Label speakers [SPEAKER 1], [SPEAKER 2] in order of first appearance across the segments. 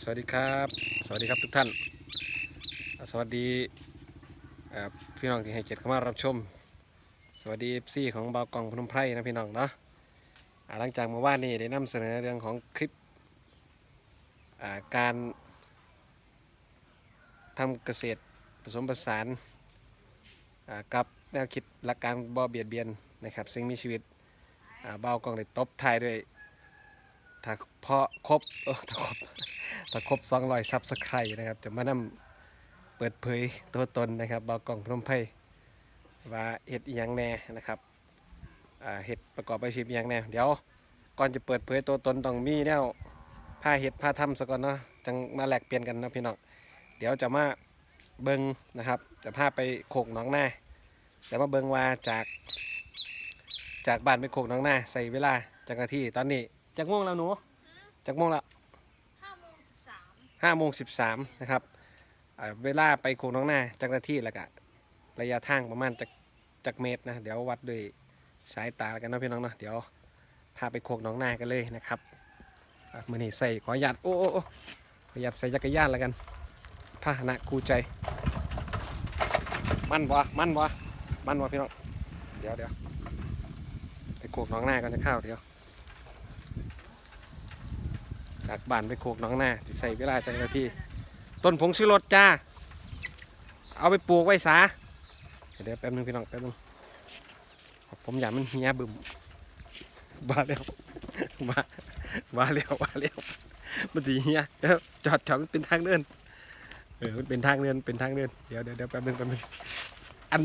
[SPEAKER 1] สวัสดีครับ สวัสดีครับทุกท่าน สวัสดีพี่น้องที่ให้เกียรติเข้ามารับชม สวัสดีซีของเบากองพนมไพรนะพี่น้องเนาะหลังจากเมื่อวานนี้ได้นำเสนอเรื่องของคลิปาการทำเกษตรผสมผสานากับแนวคิดหลักการบ่อเบียดเบียนนะครับสิ่งมีชีวิตเบากองได้ตบท้ายด้วย ถ้าพอครบเออถ้าครบถ้าครบ200ซับสไครต์นะครับ จะมานำเปิดเผยตัวตนนะครับเบากล่องพนมไพรว่าเห็ดอหยังแน่นะครับเห็ดประกอบอาชีพอหยังแน่เดี๋ยวก่อนจะเปิดเผยตัวตนต้องมีแนวผ้าเห็ดผ้าทำซะก่อนเนาะจังมาแลกเปลี่ยนกันนะพี่น้องเดี๋ยวจะมาเบิงนะครับ จะพาไปโขกหนองหน้าแต่มาเบิงว่าจากจากบ้านไปโขกหนองหน้าใส่เวลาจากนาทีตอนนี้ จากโมงแล้วหนูจากโมงแล้ว
[SPEAKER 2] ห้าโมงสิบสาม
[SPEAKER 1] ห้าโมงสิบสามนะครับอ่าเวลาไปโค้งน้องหน้าจากนาที่แล้วก็ระยะทางประมาณจากจากเมตรนะเดี๋ยววัดด้วยสายตากันเนาะพี่น้องเนาะเดี๋ยวพาไปโค้งน้องหน้ากันเลยนะครับอะมือนี้ใส่ขออนุญาตโอ้โอ้โอ้ขออนุญาตใส่จักรยานแล้วกันพาหนะคู่ใจ มันวะมันวะมันวะพี่น้องเดี๋ยวเดี๋ยวไปโค้งน้องหน้ากันจะเข้าวเดี๋ยว จากบ้านไปโคกน้องนาที่ใส่เวลาจังนาทีต้นผงชูรสจ้า เอาไปปลูกไว้ซะเดี๋ยวแป๊บนึงพี่น้องแป๊บนึงผมอยากมันเฮียบึมบ้าแล้วบ้าบ้าแล้วบ้าแล้วมันสีเฮียเดี๋ยวจอดจอดมันเป็นทางเดินเออมันเป็นทางเดินเป็นทางเดินเดี๋ยวเดี๋ยวเดี๋ยวแป๊บนึงแป๊บนึงอัน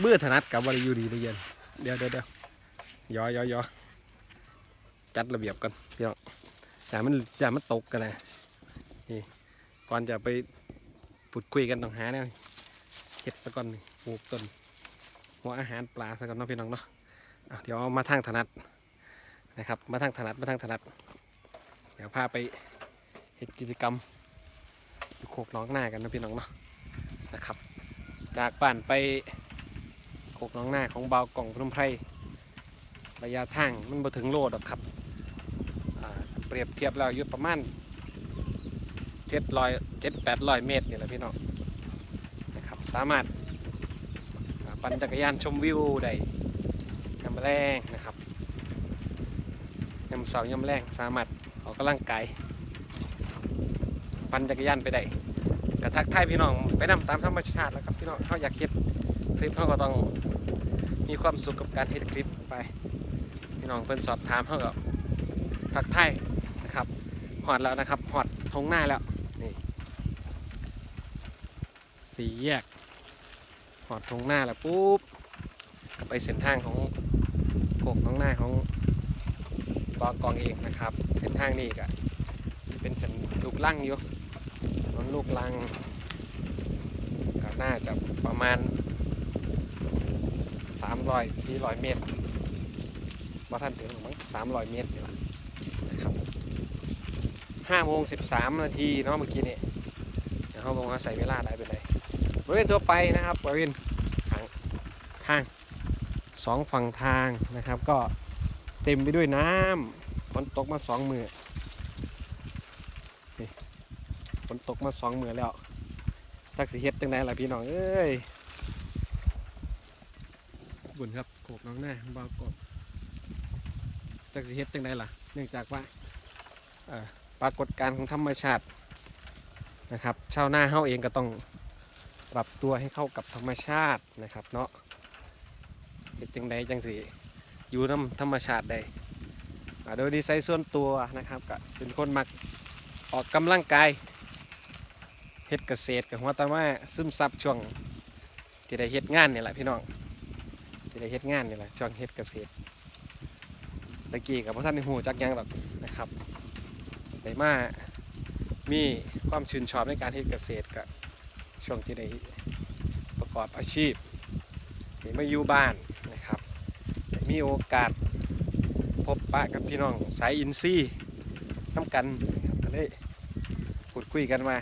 [SPEAKER 1] เบื่อถนัดกับวาริยูดีนเย็นเดี๋ยวเดี๋ยวเดี๋ยวยอยอยอจัดระเบียบกันพี่น้อง อย่ามันอย่ามันตกกันนะนี่ก่อนจะไปพูดคุยกันต้องหาเนี่ยเห็ดสะก่อนนี่ปลูกต้นหัวอาหารปลาสะก่อนเนาะพี่น้องเนาะเดี๋ยวมาทางถนัดนะครับ มาทางถนัดมาทางถนัด เดี๋ยวพาไปเห็ดกิจกรรมอยู่โคกน้องหน้ากันนะพี่น้องเนาะนะครับ จากบ้านไปโคกน้องหน้าของเบากล่องพนมไพรระยะทางมันบ่ถึงโลดอกครับ เปรียบเทียบแล้วอยู่ประมาณเจ็ดร้อยเจ็ดแปดร้อยเมตรนี่แหละพี่น้องนะครับสามารถปั่นจักรยานชมวิวได้ยามแรงนะครับยามเสายามแรงสามารถออกกำลังกายปั่นจักรยานไปได้กระทักทายพี่น้องไปนำตามธรรมชาติแล้วครับพี่น้องเขาอยากเก็บคลิปเขาก็ต้องมีความสุขกับการเฮ็ดคลิปไป พี่น้องเพิ่นสอบถามเขาก็ทักทาย หอดแล้วนะครับหอดทงหน้าแล้วนี่สีแยกหอดทงหน้าแล้วปุ๊บไปเส้นทางของโกกน้องหน้าของบองกองเองนะครับ เส้นทางนี้ก็เป็นเส้นลูกลังอยู่นนลูกลังก็น่าจะประมาณ 300 400 เมตรว่าท่านถึงหรือมั้ง300 เมตรนี่แหละนะครับ ห้าโมงสิบสามนาทีเนาะเมื่อกี้นี่เดี๋ยวเขาลงมาใส่เวลาได้ไปเลยบริเวณตัวไปนะครับบริเวณทางทางสองฝั่งทางนะครับ ก็เต็มไปด้วยน้ำฝนตกมาสองมือฝนตกมาสองมือแล้วทักสิเฮ็ดจังไดล่ะพี่น้องเอ้ยบุญครับโขกน้องหน้าบาวกบจักสิเฮ็ดจังไดล่ะ เนื่องจากว่าเอ่อ ปรากฏการณ์ของธรรมชาตินะครับชาวนาเฮาเองก็ต้องปรับตัวให้เข้ากับธรรมชาตินะครับ เนาะเฮ็ดจังใดจังสิอยู่น้ำธรรมชาติได้โดยดีไซน์ส่วนตัวนะครับก็เป็นคนมักออกกำลังกายเฮ็ดเกษตรกับหัวตาว่าซึมซับช่วงที่ได้เฮ็ดงานนี่แหละพี่น้องที่ได้เฮ็ดงานนี่แหละช่วงเฮ็ดเกษตรตะกี้กับพ่อท่านในหูจักยังหรอกนะครับ แต่มามีความชื่นชอบในการเฮ็ดเกษตรกับช่วงที่ได้ประกอบอาชีพได้มาอยู่บ้านนะครับ มีโอกาสพบปะกับพี่น้องสายอินซี่น้ำกันนะครับก็เลยพูดคุยกันมา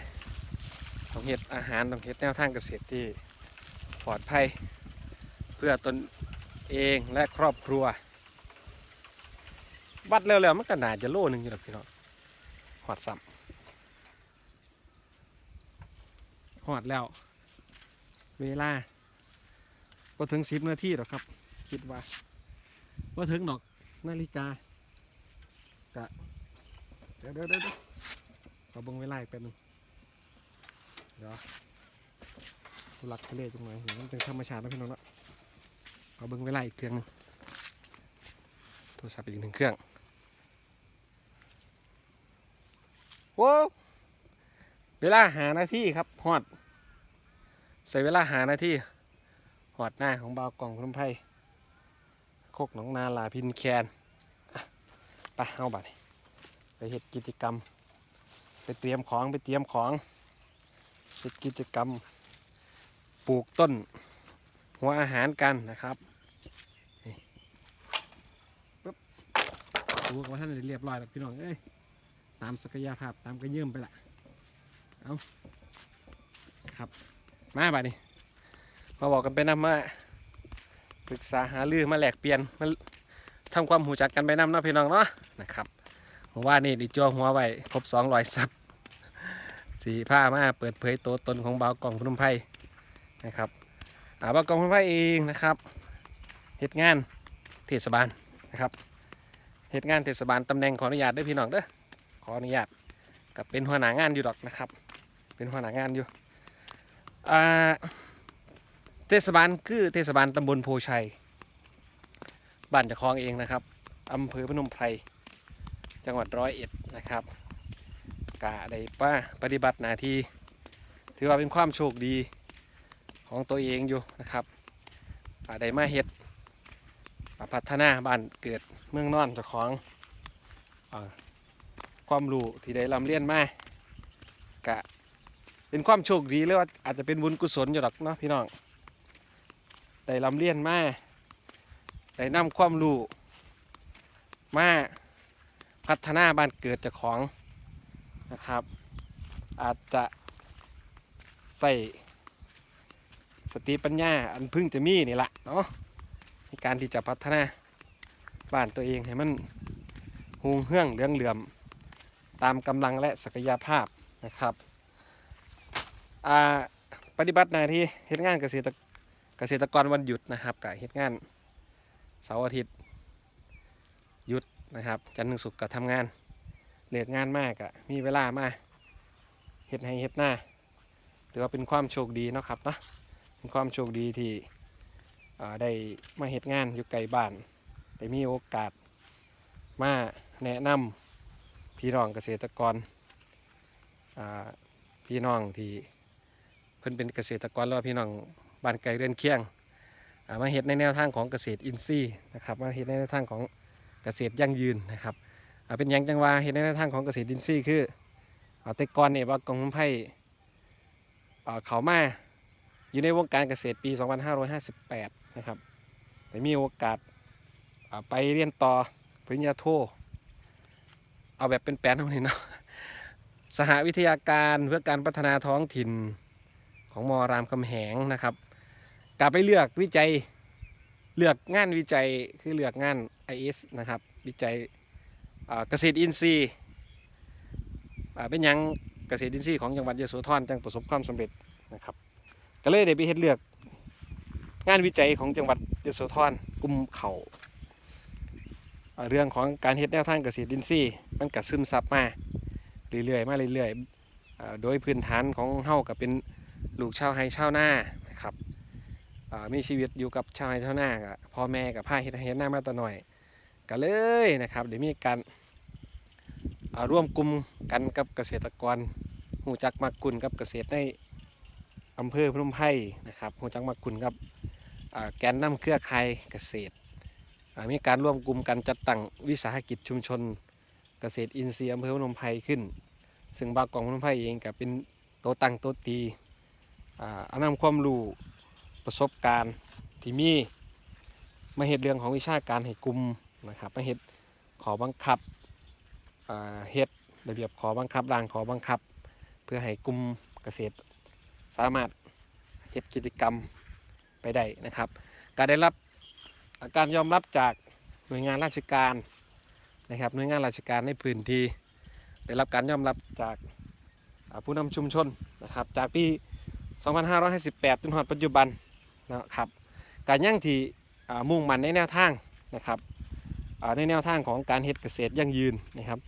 [SPEAKER 1] ต้องเฮ็ดอาหารต้องเฮ็ดแนวทางเกษตรที่ปลอดภัยเพื่อตนเองและครอบครัว วัดเร็วๆมันก็น่าจะโลหนึงอยู่หรอกพี่น้อง หอดซ้หอดแล้ว เวลาก็ถึงสิบนาทีหรอกครับ คิดว่าว่าถึงดอกนาฬิกากะเดี๋ยวเดี๋ยวเดี๋ยวเดี๋ยวขอเบิ่งเวลาอีกแป๊บนึงเดี๋ยวทุลักทุเลจังหนเห็นมันเป็นธรรมชาตินะพี่น้องเนาะขอเบิ่งเวลาอีกเครื่องหนึงโทรศัพท์อีกหนึ่งเครื่อง โว้วเวลาหานาทีครับฮอด ใส่เวลาหานาทีหอดหน้าของเบาวกล่องพนมไพรโคกหนองนาลาพินแคนไปเอาบัตรไปเฮ็ดกิจกรรม ไปเตรียมของไปเตรียมของเฮ็ดกิจกรรม ปลูกต้น หัวอาหารกันนะครับนี่ปึ๊บปลูกว่าท่านเรียบร้อยแล้วพี่น้องเอ้ย ตามศักยภาพตามกระเยื่อมไปละเอาครับ มาบัดนี้มาบอกกันไปนำมาปรึกษาหารือมาแหลกเปลี่ยนมาทำความหูจักกันไปนำเนาะพี่น้องเนาะนะครับผมว่านี่ดิจัวหัวไว้ครบสองร้อยซับสีผ้ามาเปิดเผยตัวตนของบาวกล่องพนมไพรนะครับอ่าบากล่องพนมไพรเองนะครับเหตุงานเทศบาลนะครับเหตุงานเทศบาลตำแหน่งขออนุญาตด้อพี่น้องเด้อ ขออนุญาตกับเป็นหัวหน้างานอยู่ดอกนะครับ เป็นหัวหน้างานอยู่เทศบาลคือเทศบาลตำบลโพชัยบ้านจะคลองเองนะครับอำเภอพนมไพรจังหวัดร้อยเอ็ดนะครับกะได้ป้าปฏิบัติหน้าที่ถือว่าเป็นความโชคดีของตัวเองอยู่นะครับอ่าได้มาเฮ็ดพัฒนาบ้านเกิดเมืองนอนเจ้าของอ ความรู้ที่ได้ลำเลียนมากะเป็นความโชคดีหรือว่าอาจจะเป็นบุญกุศลอยู่หรอกเนาะพี่น้องได้ลำเลียนมาได้นำความรู้มาพัฒนาบ้านเกิดจากของนะครับ อาจจะใส่สติปัญญาอันพึ่งจะมีนี่แหละเนาะในการที่จะพัฒนาบ้านตัวเองให้มันหูเฮื่องเรื่องเหลื่อม ตามกำลังและศักยภาพนะครับปฏิบัติหน้าที่เฮ็ดงานเกษตรเกษตรกรวันหยุดนะครับกับเฮ็ดงานเสาร์อาทิตย์หยุดนะครับ จันทร์ถึงศุกร์ก็ทำงานเลิกงานมากอะมีเวลามาเฮ็ดให้เฮ็ดหน้าถือว่าเป็นความโชคดีนะครับเนาะเป็นความโชคดีที่ได้มาเฮ็ดงานอยู่ไกลบ้านได้มีโอกาสมาแนะนำ พี่น้องเกษตรกรพี่น้องที่เพิ่นเป็นเกษตรกรแล้วพี่น้องบ้านไกลเรือนเคียงมาเฮ็ดในแนวทางของเกษตรอินทรีย์นะครับมาเฮ็ดในแนวทางของเกษตรยั่งยืนนะครับเป็นยังจังว่าเฮ็ดในแนวทางของเกษตรอินทรีย์คือแต่ก่อนเนี่ยว่ากองทุนไผ่อ่าเขามาอยู่ในวงการเกษตรปี 2558 นะครับได้มีโอกาสไปเรียนต่อปริญญาโท เอาแบบเป็นแปลนเท่านี้เนาะสหวิทยาการเพื่อการพัฒนาท้องถิ่นของมอรามคำแหงนะครับกลับไปเลือกวิจัยเลือกงานวิจัยคือเลือกงาน IS นะครับ วิจัยเกษตรอินทรีย์เป็นยังเกษตรอินทรีย์ของจังหวัดยโสธรจังประสบความสำเร็จนะครับก็เลยได้ไปเฮ็ดเลือกงานวิจัยของจังหวัดยโสธรกลุ่มเข่า เรื่องของการเฮ็ดแนวทางเกษตรอินทรีย์มันกัซึมซับมาเรื่อยๆมาเรื่อยๆโดยพื้นฐานของเฮากับเป็นลูกชาวไฮชาวนานะครับมีชีวิตอยู่กับชาวไฮชาวนากับพ่อแม่กับพ่าเฮ็ดเฮ็ดนามาแตหน่อยก็เลยนะครับเดี๋ยวมีการร่วมกลุ่มกันกับเกษตรกรหูจักมักกุลกับเกษตรในอำเภอพนมไพรนะครับหูจักมักกุลกับแกนน้ำเครือข่ายเกษตร มีการร่วมกลุ่มกันจัดตั้งวิสาหกิจชุมชน เกษตรอินทรีย์อำเภอพนมไพรขึ้น ซึ่งบางกองพนมไพรเองก็เป็นโตวตั้งโตวตีอ่านำความรู้ประสบการณ์ที่มีมาเห็ดเรื่องของวิชาการให้กลุ่มนะครับมาเห็ดขอบังคับเฮ็ดระเบียบขอบังคับร่างขอบังคับ เพื่อให้กลุ่มเกษตร สามารถเฮ็ดกิจกรรมไปได้นะครับก็ได้รับ การยอมรับจากหน่วยงานราชการนะครับหน่วยงานราชการในพื้นที่ได้รับการยอมรับจากผู้นำชุมชนนะครับจากปี 2558จนถึงปัจจุบันนะครับการย่างที่มุ่งมั่นในแนวทางนะครับในแนวทางของการเฮ็ดเกษตรยั่งยืนนะครับ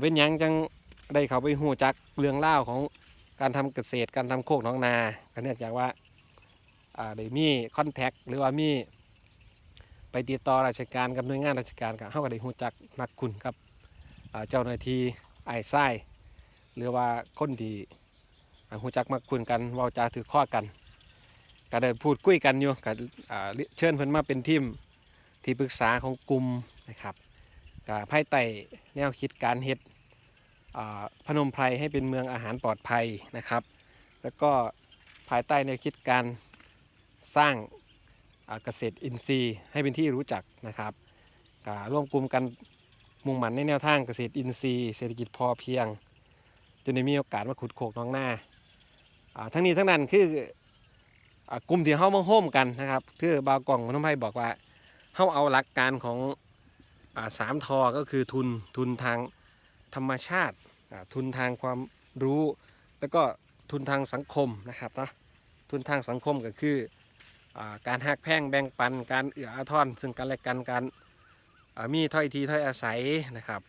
[SPEAKER 1] เป็นยังจังได้เขาไปหูจักเรื่องเล่าของการทำเกษตรการทำโคกน้องนาก็เนื่องจากว่าอ่าได้มีคอนแทคหรือว่ามี ไปติดต่อราชการกับหน่วยงานราชการกับเขาก็ได้หูจักมักคุณกับเจ้าหน้าที่ไอ้ไส้หรือว่าคนที่อ่าหูจักมักคุณกันเว้าจาถือข้อกันก็ได้พูดคุยกันอยู่ก็อ่าเชิญเพิ่นมาเป็นทีมที่ปรึกษาของกลุ่มนะครับกับภายใต้แนวคิดการเฮ็ดพนมไพรให้เป็นเมืองอาหารปลอดภัยนะครับ แล้วก็ภายใต้แนวคิดการสร้าง เกษตรอินทรีย์ ให้เป็นที่รู้จักนะครับก็ร่วมกลุ่มกันมุ่งมั่นในแนวทางเกษตรอินทรีย์ เศรษฐกิจพอเพียงจนได้มีโอกาสมาขุดโขกน้องหน้าทั้งนี้ทั้งนั้นคืออกลุ่มที่เข้ามาโฮมกันนะครับคือบาวกล่องมันทำให้บอกว่าเข้าเอาหลักการของอสามทอก็คือทุนทุนทางธรรมชาติทุนทางความรู้ แล้วก็ทุนทางสังคมนะครับเนาะทุนทางสังคมก็คือ การหักแพ่งแบ่งปัน การเอื้ออาทรซึ่งกันและกันการมีถ้อยทีถ้อยอาศัยนะครับ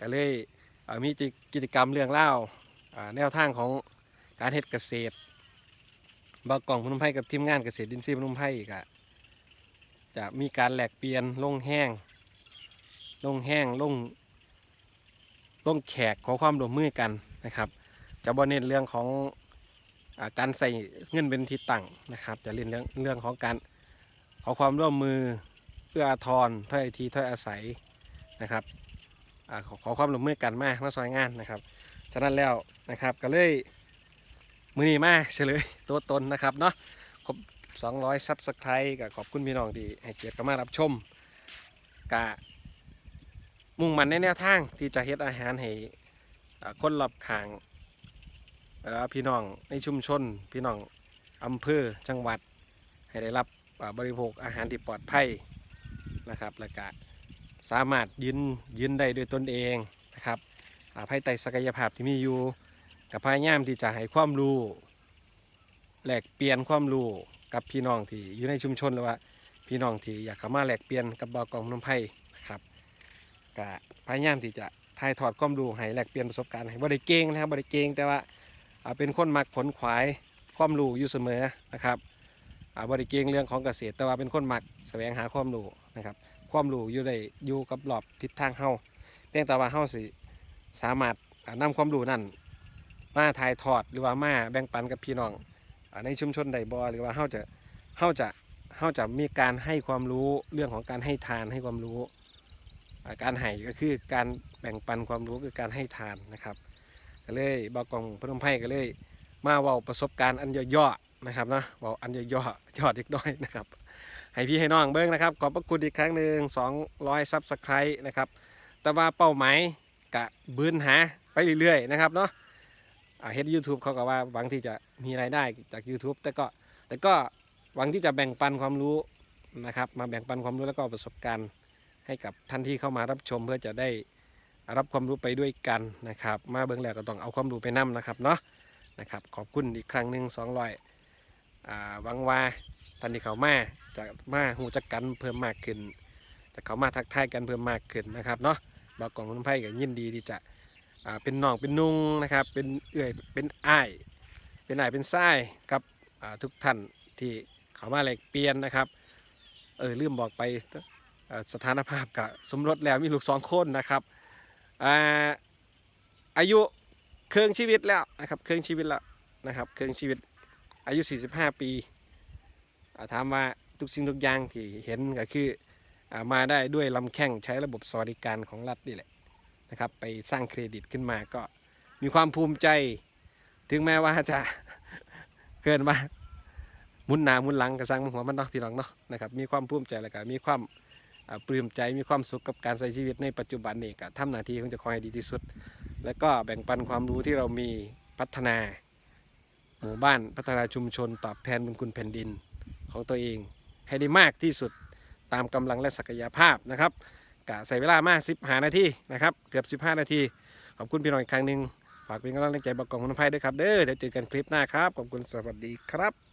[SPEAKER 1] ก็เลยอ่ามีกิจกรรมเรื่องเล่าแนวทางของการเฮ็ดเกษตรบางกล่องพนมไพรกับทีมงานเกษตรดินทรีพนมไพรอีกอะจะมีการแหลกเปลี่ยนลงแห้งลงแห้งลงลงแขกขอความร่วมมือกันนะครับ จะบอเน้นเรื่องของ การใส่เงินเป็นที่ตั้งนะครับ จะเรียนเรื่องเรื่องของการขอความร่วมมือเพื่ออาทรถ้อยทีถ้อยอาศัยนะครับอขอขอความร่วมมือกันมากมาซอยงานนะครับฉะนั้นแล้วนะครับก็เลยมือนี้มาเฉลยตัวตนนะครับเนาะครบ200ซับสไครต์ก็ขอบคุณพี่น้องที่ให้เกียรติมารับชมกะมุ่งมันในแนวทางที่จะเฮ็ดอาหารให้คนรอบข้าง เอ่อพี่น้องในชุมชน พี่น้องอำเภอจังหวัด ให้ได้รับบริโภคอาหารที่ปลอดภัยนะครับแล้วก็สามารถยืนยืนได้ด้วยตนเองนะครับภายใต้ศักยภาพที่มีอยู่กับพยายามที่จะให้ความรู้แลกเปลี่ยนความรู้กับพี่น้องที่อยู่ในชุมชนหรือว่าพี่น้องที่อยากเข้ามาแลกเปลี่ยนกับบอกองพนมไพรนะครับก็พยายามที่จะถ่ายทอดความรู้ให้แลกเปลี่ยนประสบการณ์ให้บริเก่งนะครับบริเก่งแต่ว่า เป็นคนมักผลขวายความรู้อยู่เสมอนะครับบริเก่งเรื่องของเกษตรแต่ว่าเป็นคนมักแสวงหาความรู้นะครับความรู้อยู่ได้อยู่กับรอบทิศทางเฮาเพียงแต่ว่าเฮาสิสามารถอ่านำความรู้นั่นมาถ่ายทอดหรือว่ามาแบ่งปันกับพี่น้องในชุมชนใดบอหรือว่าเฮาจะเฮาจะเฮาจะมีการให้ความรู้เรื่องของการให้ทานให้ความรู้ การให้ก็คือการแบ่งปันความรู้คือการให้ทานนะครับ ก็เลยบอกกองพนมไพรก็เลย มาเว้าประสบการณ์อันย่อๆนะครับเนาะเว้าอันย่อๆยอดเล็กน้อยนะครับให้พี่ให้น้องเบิ้งนะครับขอบพระคุณอีกครั้งหนึ่ง200ซับสไครต์นะครับแต่ว่าเป้าหมายกะบืนหาไปเรื่อยๆนะครับเนาะอ่าเฮ็ดยูทูบเขาก็ว่าหวังที่จะมีรายได้จาก YouTube แต่ก็แต่ก็หวังที่จะแบ่งปันความรู้นะครับ มาแบ่งปันความรู้แล้วก็ประสบการณ์ให้กับท่านที่เข้ามารับชมเพื่อจะได้ รับความรู้ไปด้วยกันนะครับ มาเบื้องแรกก็ต้องเอาความรู้ไปนํนะครับเนาะนะครับ ขอบคุณอีกครั้งหนึ่ง200อ่าวังว่าท่านที่เขามาจะมาหูจักกันเพิ่มมากขึ้นแต่เขามาทักทายกันเพิ่มมากขึ้นนะครับเนาะบางกองคนไพ่ก็ยินดีที่จะอ่าเป็นน้องเป็นนุ่งนะครับ เป็นเอื่อยเป็นอ้าย เป็นอ้ายเป็นส้ายกับอ่าทุกท่านที่เขามาแลกเปลี่ยนนะครับเออลืมบอกไปสถานภาพกับสมรสแล้วมีลูกสองคนนะครับ อายุเครื่องชีวิตแล้วนะครับเครื่องชีวิตแล้วนะครับเครื่องชีวิตอายุ 45 ปีถามว่าทุกสิ่งทุกอย่างที่เห็นก็คืออมาได้ด้วยลำแข้งใช้ระบบสวัสดิการของรัฐนี่แหละนะครับไปสร้างเครดิตขึ้นมาก็มีความภูมิใจ ถึงแม้ว่าจะเกินมามุนหนามุนหลังกระสังหัวมันเนาะพี่น้องเนาะนะครับมีความภูมิใจแล้วก็มีความ ปลื้มใจมีความสุขกับการใช้ชีวิตในปัจจุบันนี่ก็ทำหน้าที่ของเจะคอยดีที่สุด แล้วก็แบ่งปันความรู้ที่เรามีพัฒนาหมู่บ้านพัฒนาชุมชน ตอบแทนบุญคุณแผ่นดินของตัวเอง ให้ได้มากที่สุดตามกำลังและศักยภาพนะครับกะใส่เวลามา15นาทีนะครับเกือบ 15 นาที ขอบคุณพี่น้องอีกครั้งหนึ่งฝากเป็นกำลังใจบอกกองคนไพ่ด้วยครับเด้อเดี๋ยวเจอกันคลิปหน้าครับขอบคุณสวัสดีครับ